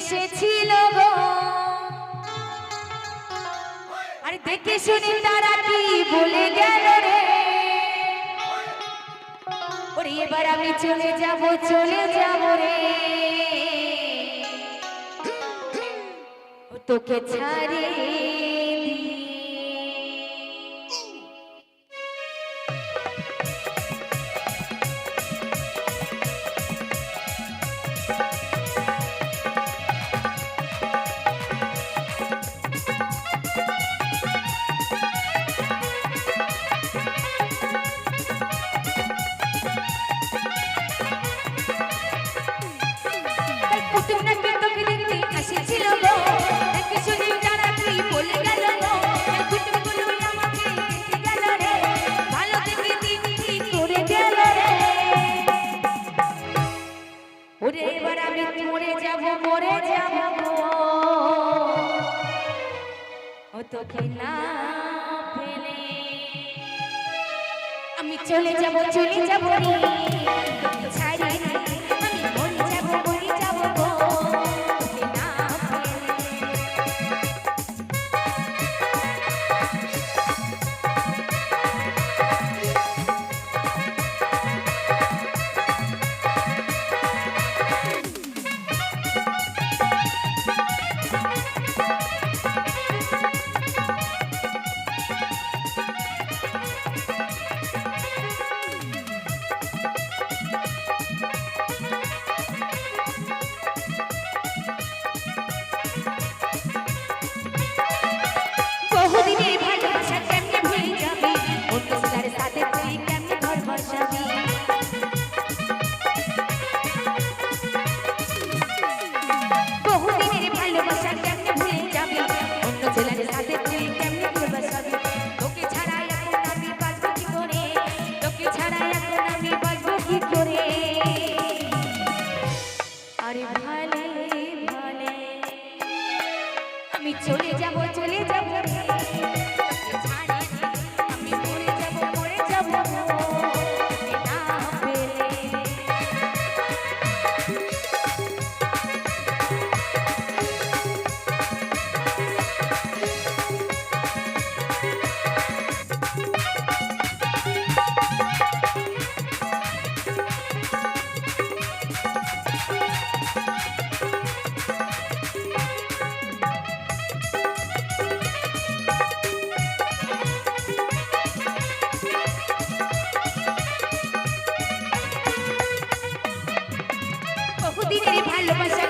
এসেছিল গো। আরে দেখে শুনি তারা কি বলে গেল রে? ওরে এবার আমি চলে যাব চলে যাব রে। তোকে ছাড়ি ওরে এবার আমি মরে যাব মরে যাব ও তোকে না পেলে আমি চলে যাব চলে যাব রে। আর ভালে ভালে। আমি চলে যাব চলে যাব দিনের ভালোবাসা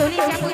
চলে যাব